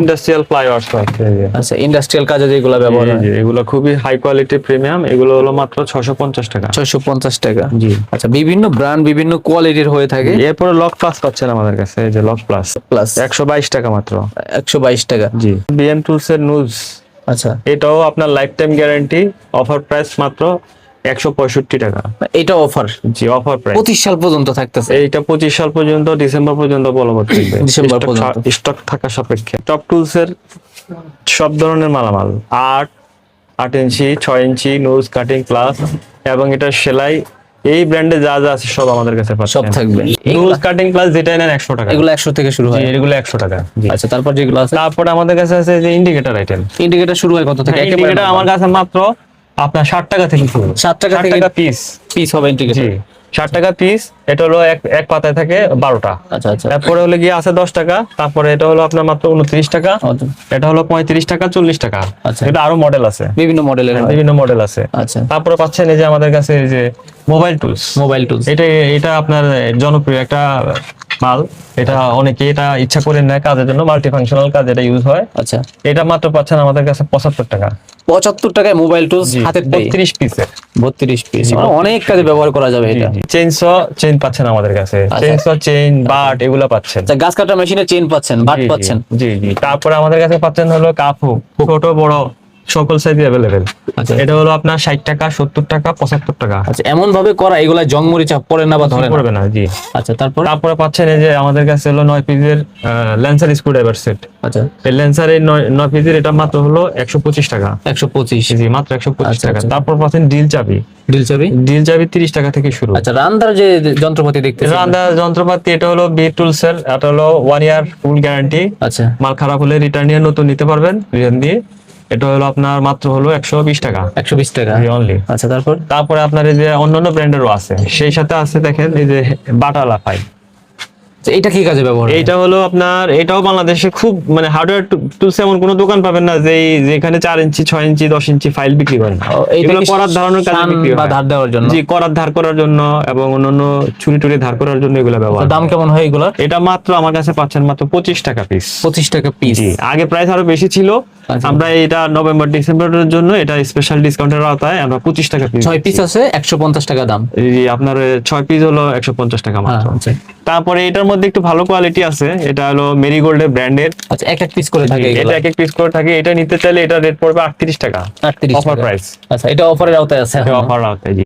Industrial ফ্লাইওয়ার্স আছে আচ্ছা industrial কাজে যেগুলো ব্যবহার হয়। এগুলো খুবই হাই কোয়ালিটি প্রিমিয়াম এগুলো হলো মাত্র ছশো পঞ্চাশ টাকা। ছয়শো পঞ্চাশ টাকা। জি। আচ্ছা বিভিন্ন ব্র্যান্ড বিভিন্ন কোয়ালিটির হয়ে থাকে। এরপরে লক প্লাস পাচ্ছেন আমাদের কাছে এই যে লক প্লাস প্লাস একশো বাইশ টাকা মাত্র। একশো বাইশ টাকা। জি। বিএম টুলস এর নুজ আচ্ছা। এটাও আপনার life time guarantee offer price মাত্র একশো পঁয়ষট্টি টাকা। এটা অফার জি অফার প্রাইস পঁচিশ সাল পর্যন্ত থাকতেছে? এইটা পঁচিশ সাল পর্যন্ত ডিসেম্বর পর্যন্ত বলবৎ থাকবে। ডিসেম্বর পর্যন্ত। স্টক থাকা সাপেক্ষে। টপ টুলস এর সব ধরনের মালামাল। আট আট ইঞ্চি ছয় ইঞ্চি নোজ কাটিং প্লাস এবং এটা সেলাই। এই ব্র্যান্ডে যা যা আছে সব আমাদের কাছে পাচ্ছেন। সব থাকবে। নোজ কাটিং প্লাস যেটা নেন একশো টাকা। এগুলো একশো থেকে শুরু হয়। এগুলো একশো টাকা। আচ্ছা তারপর যেগুলো আছে? তারপরে আমাদের কাছে আছে যে ইন্ডিকেটর আইটেম ইন্ডিকেটর শুরু হয় কত থেকে? একেবারে আমার কাছে মাত্র আপনার ষাট টাকা থেকে শুরু। ষাট টাকা টাকা পিস পিস হবে জি ষাট টাকা পিস এটা হলো এক এক পাতায় থাকে বারোটা। আচ্ছা আচ্ছা। তারপরে হলো গিয়ে আছে দশ টাকা তারপরে এটা হলো আপনার মাত্র উনত্রিশ টাকা আচ্ছা। এটা হলো পঁয়ত্রিশ টাকা চল্লিশ টাকা। আচ্ছা। এটা আরও মডেল আছে। বিভিন্ন মডেলের বিভিন্ন মডেল আছে। আচ্ছা। তারপরে পাচ্ছেন এই যে আমাদের কাছে এই যে মোবাইল টুলস মোবাইল টুলস এটা এটা আপনার জনপ্রিয় একটা মাল। এটা অনেকে এটা ইচ্ছা করে নেয় কাজের জন্য মাল্টি ফাংশনাল কাজ এটা ইউজ হয়। আচ্ছা। এটা মাত্র পাচ্ছেন আমাদের কাছে পঁচাত্তর টাকা। পঁচাত্তর টাকায় মোবাইল টুলস হাতের বত্রিশ পিসের বত্রিশ পিস অনেক কাজে ব্যবহার করা যাবে এটা। চেইনস চেইন পাচ্ছেন আমাদের কাছে। আচ্ছা। চেইনস চেইন বাট এগুলো পাচ্ছেন। আচ্ছা গাছ কাটা মেশিনে চেন পাচ্ছেন বাট পাচ্ছেন। জি জি। তারপরে আমাদের কাছে পাচ্ছেন হলো কাপু ছোট বড়। সকল সাইজ অ্যাভেলেবেল আচ্ছা। এটা হলো আপনার ষাট টাকা সত্তর টাকা পঁচাত্তর টাকা। আচ্ছা এমন ভাবে করা এগুলা জং মরিচা পড়ে না বা ধরে পড়বে না জি। আচ্ছা তারপর? তারপরে পাচ্ছেন এই যে আমাদের কাছে হলো নয় পিসের ল্যান্সার স্ক্রু ড্রাইভার সেট আচ্ছা। এই ল্যান্সার এই নয় পিসের এটা মাত্র হলো একশো পঁচিশ টাকা। একশো পঁচিশ। জি মাত্র একশো পঁচিশ আচ্ছা, টাকা। আচ্ছা। তারপর পাচ্ছেন ডিল চাবি। ডিল চাবি? ডিল চাবি তিরিশ টাকা থেকে শুরু। আচ্ছা রান্দার যে যন্ত্রপাতি দেখতে রান্দার যন্ত্রপাতি এটা হলো বি টুলস এর এটা হলো ওয়ান ইয়ার ফুল গ্যারান্টি আচ্ছা। মাল খারাপ হলে রিটার্ন নিয়ে নতুন নিতে পারবেন রিটার্ন দিয়ে। এটা হলো আপনার মাত্র হলো একশো বিশ টাকা। একশো বিশ টাকা। অনলি আচ্ছা তারপর? তারপরে আপনার এই যে অন্যান্য ব্র্যান্ডেরও আছে। সেই সাথে আছে দেখেন এই যে বাটা লাফাই আচ্ছা, এটা কি কাজে ব্যবহার? এইটা হলো আপনার এটাও বাংলাদেশে খুব মানে হার্ডওয়্যার টুলস এমন কোনো দোকান পাবেন না যে যেখানে চার ইঞ্চি ছয় ইঞ্চি দশ ইঞ্চি ফাইল বিক্রি করেন এগুলো করার ধারণের কাজে বিক্রি বা ধার দেওয়ার জন্য? জি করার ধার করার জন্য এবং অন্যান্য চুরি টুরি ধার করার জন্য এগুলো ব্যবহার দাম কেমন হয় এগুলা এটা মাত্র আমার কাছে পাচ্ছেন মাত্র পঁচিশ টাকা পিস পঁচিশ টাকা পিস আগে প্রাইস আরও বেশি ছিল। আমরা এটা নভেম্বর ডিসেম্বরের জন্য এটা স্পেশাল ডিসকাউন্টের আওতায় আমরা পঁচিশ টাকা পিস ছয় পিস আছে একশো পঞ্চাশ টাকা দাম। আপনার ছয় পিস হলো একশো পঞ্চাশ টাকা হ্যাঁ, মাত্র। আচ্ছা। তারপরে এটার মধ্যে একটু ভালো কোয়ালিটি আছে এটা হলো মেরিগোল্ডের ব্র্যান্ডের আচ্ছা এক এক পিস করে থাকে এটা এক এক পিস করে থাকে এটা নিতে চাইলে এটা রেট পড়বে আটত্রিশ টাকা আটত্রিশ অফার প্রাইস আচ্ছা এটা অফারের আওতায় আছে অফার আওতায়